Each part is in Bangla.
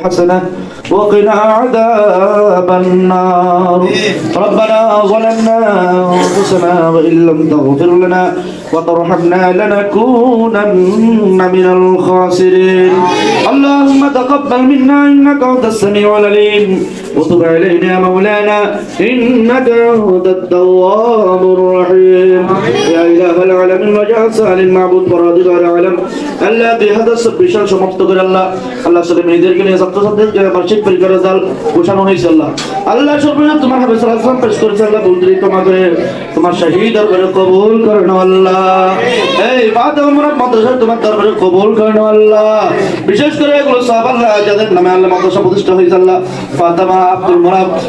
حسنة وقنا عذاب النار. ربنا ظلمنا أنفسنا وإن لم تغفر لنا وترحمنا لنكونن من الخاسرين. اللهم تقبل منا إنك أنت السميع العليم. وتب علينا يا مولانا إنك أنت التواب الرحيم يا إله العالمين وجعل سهل المعبود পরাধিক আলম আল্লাহ দুই হাজার চব্বিশ সাল সমাপ্ত করে আল্লাহ আল্লাহ সালে মেয়েদেরকে নিয়ে ছাত্রছাত্রীদেরকে বার্ষিক পরীক্ষার জাল ঘোষণা হয়েছে আল্লাহ আল্লাহ সর্বদা তোমার হাবে সালাম পেশ করেছে আল্লাহ বলতে তোমা করে তোমার শহীদ দরবারে কবুল করেন আল্লাহ এই বাদ আমরা মাদ্রাসা তোমার দরবারে কবুল করেন আল্লাহ বিশেষ করে এগুলো সব আল্লাহ যাদের নামে আল্লাহ মাদ্রাসা প্রতিষ্ঠা হয়েছে আল্লাহ ফাতেমা আব্দুল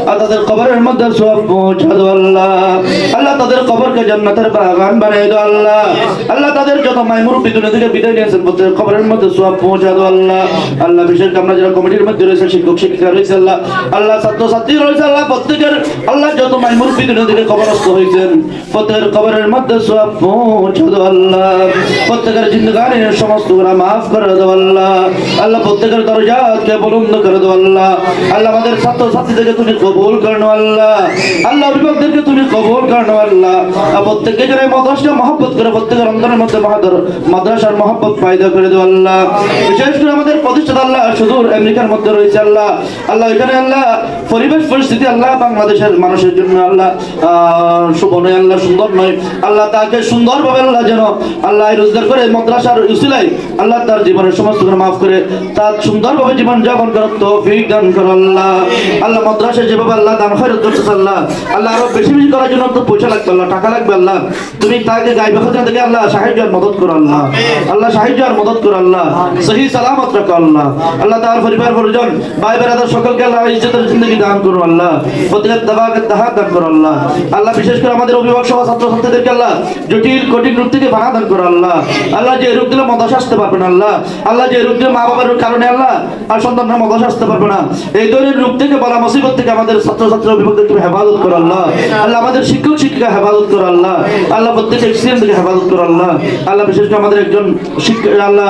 আর তাদের কবরের মধ্যে সব পৌঁছা দো আল্লাহ। আল্লাহ তাদের কবরকে জান্নাতের বাগান বানিয়ে দাও আল্লাহ। আল্লাহ তাদের যত মাইমুর বিদুনে থেকে বিদায় নিয়েছেন প্রত্যেক কবরের মধ্যে সব পৌঁছা দো আল্লাহ। আল্লাহ বিশেষ আমরা যারা কমিটির মধ্যে রয়েছে, শিক্ষক, শিক্ষিকা রয়েছে আল্লাহ। আল্লাহ ছাত্র ছাত্রী রয়েছে আল্লাহ, প্রত্যেকের আল্লাহ যত মাইমুর বিদুনে থেকে কবরস্থ হয়েছেন, প্রত্যেকের কবরের মধ্যে সব পৌঁছা দো আল্লাহ। প্রত্যেকের জিন্দগানের সমস্ত গুনাহ মাফ করে দাও আল্লাহ। আল্লাহ প্রত্যেকের দরজাকে বুলন্দ করে দাও আল্লাহ। আল্লাহ আমাদের ছাত্র ছাত্রীদেরকে তুমি কবুল করে আল্লাহ। আল্লাহ অভিভাবকদেরকে তুমি কবুল করে আল্লাহ। প্রত্যেককে যারা মাদ্রাসা মহব্বত করে, প্রত্যেকের অন্তরের মধ্যে মাহাদর মাদ্রাসার মহব্বত পায়দা করে দাও আল্লাহ। বিশেষ করে আমাদের প্রতিষ্ঠাতা আল্লাহ সুদূর আমেরিকার মধ্যে রয়েছে আল্লাহ। আল্লাহ, এখানে আল্লাহ পরিবেশ পরিস্থিতি আল্লাহ বাংলাদেশের মানুষের জন্য আল্লাহ শুভ নয় আল্লাহ, সুন্দর নয়। আল্লাহ তাকে সুন্দরভাবে আল্লাহ যেন আল্লাহ রোজগার করে মাদ্রাসার উসিলাই আল্লাহ তার জীবনের সমস্ত মাফ করে, তার সুন্দরভাবে জীবন যাপন করার তৌফিক দান করো আল্লাহ। আল্লাহ মাদ্রাসায় যেভাবে আল্লাহ দান খয়রত করতেছে আল্লাহ আল্লাহ আরও বেশি বেশি করার জন্য তো পয়সা লাগবে আল্লাহ, টাকা লাগবে আল্লাহ। তুমি তাকে গাইবে খাজনা থেকে আল্লাহ সাহায্য আর মদত করো আল্লাহ। আল্লাহ সাহায্য আর মদত করো আল্লাহ। সহি সালামত রাখো আল্লাহ। আল্লাহ তার পরিবার, পরিজন, ভাই বেড়াদার সকলকে আল্লাহ ইজ্জতের জিন্দগি দান করো আল্লাহ। প্রত্যেকের দাবাকে তাহা দান করো আল্লাহ। আল্লাহ বিশেষ করে আমাদের অভিভাবক সহ ছাত্র ছাত্রীদেরকে আল্লাহ জটিল, কঠিন রূপ থেকে ভাড়া দান করো আল্লাহ। আল্লাহ যে রূপ দিলে মদাস আসতে পারবে না আল্লাহ। আল্লাহ যে রূপ দিলে মা বাবার কারণে আল্লাহ আর সন্তানরা মদাস আসতে পারবে না। এই ধরনের রূপ থেকে বলা মুসিবত থেকে আমাদের ছাত্র ছাত্র অভিভাবক তুমি হেফাজত করো আল্লাহ। আল্লাহ আমাদের শিক্ষক, শিক্ষিকা হেফাজত করো আল্লাহ। আল্লাহ প্রত্যেক এক্সিডেন্ট থেকে হেফাজত করো আল্লাহ। আল্লাহ বিশেষ করে আমাদের একজন শিক্ষক, আল্লাহ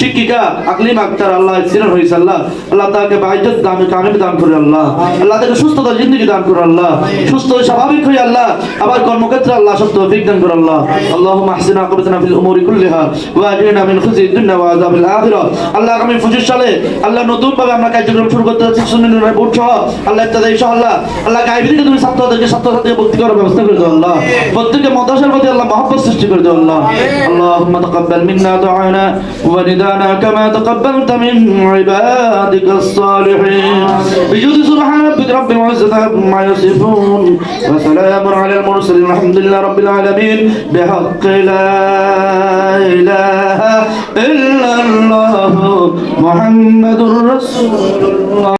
শিক্ষিকা আকলিম আক্তার আল্লাহ এক্সিডেন্ট হয়েছে আল্লাহ। আল্লাহ তাকে বাইজত দাম কামিম দান করে আল্লাহ। আল্লাহ তাকে সুস্থতা, জিন্দগি দান করে আল্লাহ। সুস্থ স্বাভাবিক হয়ে আল্লাহ। আবার কর্মক্ষেত্রে আল্লাহ সব তৌফিক দান করে আল্লাহ। আল্লাহ মাহসিনা কবিতা ফিল উমুরি কুল্লিহা ওয়া আজিনা মিন খুজি দুনিয়া ওয়া আযাবিল আখিরা আল্লাহ আগামী 25 সালে আল্লাহ নতুন ভাবে আমরা কার্যক্রম শুরু করতে যাচ্ছি সুন্নাহ সহ আল্লাহ ইত্যাদি সহ আল্লাহ আল্লাহ গাইবি থেকে তুমি ছাত্রদেরকে ছাত্রছাত্রীকে ভর্তি করার ব্যবস্থা করে দাও আল্লাহ প্রত্যেককে মাদ্রাসার প্রতি আল্লাহ মহব্বত সৃষ্টি করে দাও আল্লাহ اللهم تقبل منا دعانا وندانا كما تقبلت من عبادك الصالحين بجود سبحان ربك رب العزة عما يصفون وسلام على المرسلين الحمد لله رب العالمين بحق لا إله إلا الله محمد رسول الله